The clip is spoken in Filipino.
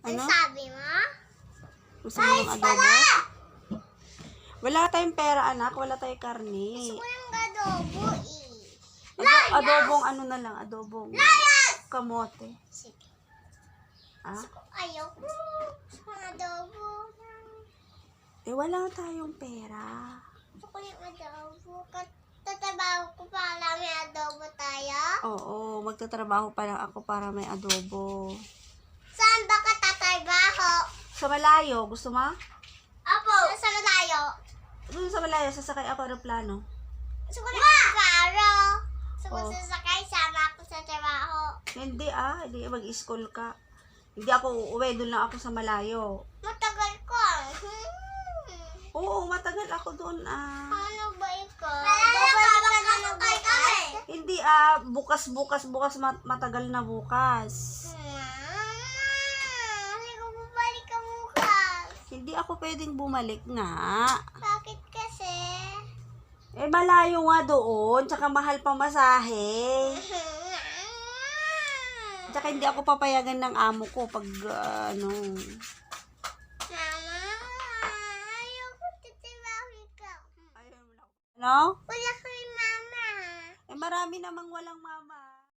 Ano? sabi mo? Gusto mo ng adobo? Wala tayong pera, anak. Wala tayong karne. Gusto ko yung adobo eh. Ado- adobong ano na lang, adobong kamote. Sige. Ah? Ayaw ko. Gusto ko adobo. Eh, wala tayong pera. Gusto ko yung adobo. Tatabaho ko para may adobo tayo. Oo, magtatrabaho pa lang ako para may adobo. Saan ba ka tatabaho? Sa malayo, gusto mo? Apo. Saan na tayo? Doon sa malayo, sasakay ako aeroplano. Gusto ko yung paro. Gusto ko Oh. sasakay. Sama ako sa trabaho. Hindi ah, hindi mag-school ka. Hindi ako uuwi, doon lang ako sa malayo. Matagal ko. Hmm. Oo, matagal ako doon ah. Ano ba ikaw? Babalik ka na bukas? Hindi ah, bukas, bukas, bukas, mat- matagal na bukas. Mama, hindi ko babalik ka Hindi ako pwedeng bumalik nga. Bakit kasi? Eh, malayo nga doon, tsaka mahal pa masahe. Tsaka hindi ako papayagan ng amo ko pag ah, ano. Mama, ayoko titibahin ka. Ano? Wala kami mama. Eh, marami namang walang mama.